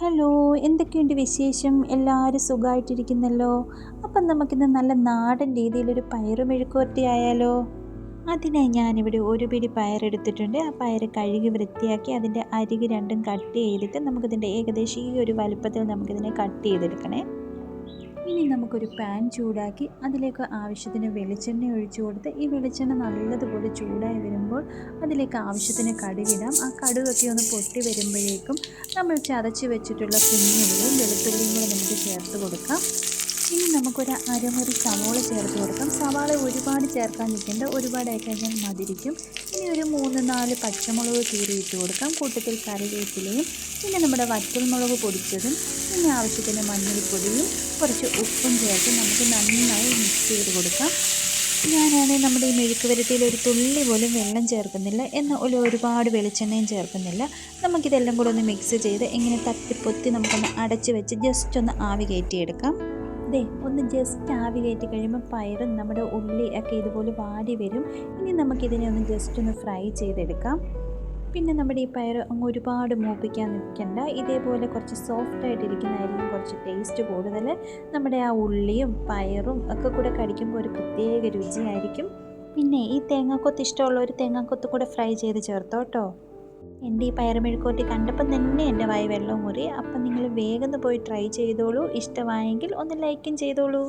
Hello എന്തൊക്കെയുണ്ട് വിശേഷം? എല്ലാവരും സുഖമായിട്ടിരിക്കുന്നല്ലോ അപ്പം നമുക്കിന്ന് നല്ല നാടൻ രീതിയിലൊരു പയറ് മെഴുക്കുവരട്ടി ആയാലോ? അതിനായി ഞാനിവിടെ ഒരു പിടി പയറെടുത്തിട്ടുണ്ട്. ആ പയർ കഴുകി വൃത്തിയാക്കി അതിന്റെ അരിക് രണ്ടും കട്ട് ചെയ്തിട്ട് നമുക്കിതിന്റെ ഏകദേശം ഈ ഒരു വലുപ്പത്തിൽ നമുക്കിതിനെ കട്ട് ചെയ്തെടുക്കണേ. ഇനി നമുക്കൊരു പാൻ ചൂടാക്കി അതിലേക്ക് ആവശ്യത്തിന് വെളിച്ചെണ്ണ ഒഴിച്ചു കൊടുത്ത് ഈ വെളിച്ചെണ്ണ നല്ലതുപോലെ ചൂടായി വരുമ്പോൾ അതിലേക്ക് ആവശ്യത്തിന് കടുകിടാം. ആ കടുകൊക്കെ ഒന്ന് പൊട്ടി വരുമ്പോഴേക്കും നമ്മൾ ചതച്ച് വെച്ചിട്ടുള്ള കുഞ്ഞുള്ളിയും വെളുത്തുള്ളിയും കൂടെ നമുക്ക് ചേർത്ത് കൊടുക്കാം. ഇനി നമുക്കൊരു അരമുറി സവാള ചേർത്ത് കൊടുക്കാം. സവാള ഒരുപാട് ചേർക്കാൻ നിൽക്കേണ്ട ഒരുപാട് കഴിഞ്ഞാൽ മതിരിക്കും ഇനി ഒരു മൂന്ന് നാല് പച്ചമുളക് കീറി ഇട്ട് കൊടുക്കാം. കൂട്ടത്തിൽ കറിവേപ്പിലയും പിന്നെ നമ്മുടെ വറ്റൽമുളക് പൊടിച്ചതും പിന്നെ ആവശ്യത്തിന് മഞ്ഞൾപ്പൊടിയും കുറച്ച് ഉപ്പും ചേർത്ത് നമുക്ക് നന്നായി മിക്സ് ചെയ്ത് കൊടുക്കാം. ഞാനാണെങ്കിൽ നമ്മുടെ ഈ മെഴുക്ക് വരട്ടിയിൽ ഒരു തുള്ളി പോലും വെള്ളം ചേർക്കുന്നില്ല എന്നാൽ ഒരുപാട് വെളിച്ചെണ്ണയും ചേർക്കുന്നില്ല. നമുക്കിതെല്ലാം കൂടെ ഒന്ന് മിക്സ് ചെയ്ത് ഇങ്ങനെ തട്ടിപ്പൊത്തി നമുക്കൊന്ന് അടച്ച് വെച്ച് ജസ്റ്റ് ഒന്ന് ആവി കയറ്റിയെടുക്കാം. ദേ ഒന്ന് ജസ്റ്റ് ആവി കയറ്റി കഴിയുമ്പോൾ പയറും നമ്മുടെ ഉള്ളി ഒക്കെ ഇതുപോലെ വാടി വരും. ഇനി നമുക്കിതിനെ ഒന്ന് ജസ്റ്റ് ഒന്ന് ഫ്രൈ ചെയ്തെടുക്കാം. പിന്നെ നമ്മുടെ ഈ പയർ അങ്ങ് ഒരുപാട് മൂപ്പിക്കാൻ നിൽക്കണ്ട. ഇതേപോലെ കുറച്ച് സോഫ്റ്റ് ആയിട്ടിരിക്കുന്നതായിരിക്കും കുറച്ച് ടേസ്റ്റ് കൂടുതൽ നമ്മുടെ ആ ഉള്ളിയും പയറും ഒക്കെ കൂടെ കടിക്കുമ്പോൾ ഒരു പ്രത്യേക രുചിയായിരിക്കും. പിന്നെ ഈ തേങ്ങാക്കൊത്ത് ഒരു തേങ്ങാക്കൊത്ത് കൂടെ ഫ്രൈ ചെയ്ത് ചേർത്തോ കേട്ടോ എന്റെ ഈ പയറുമെഴുക്കോട്ടി കണ്ടപ്പം തന്നെ എന്റെ വായി വെള്ളം മുറി അപ്പം നിങ്ങൾ വേഗം പോയി ട്രൈ ചെയ്തോളൂ. ഇഷ്ടമായെങ്കിൽ ഒന്ന് ലൈക്കും ചെയ്തോളൂ.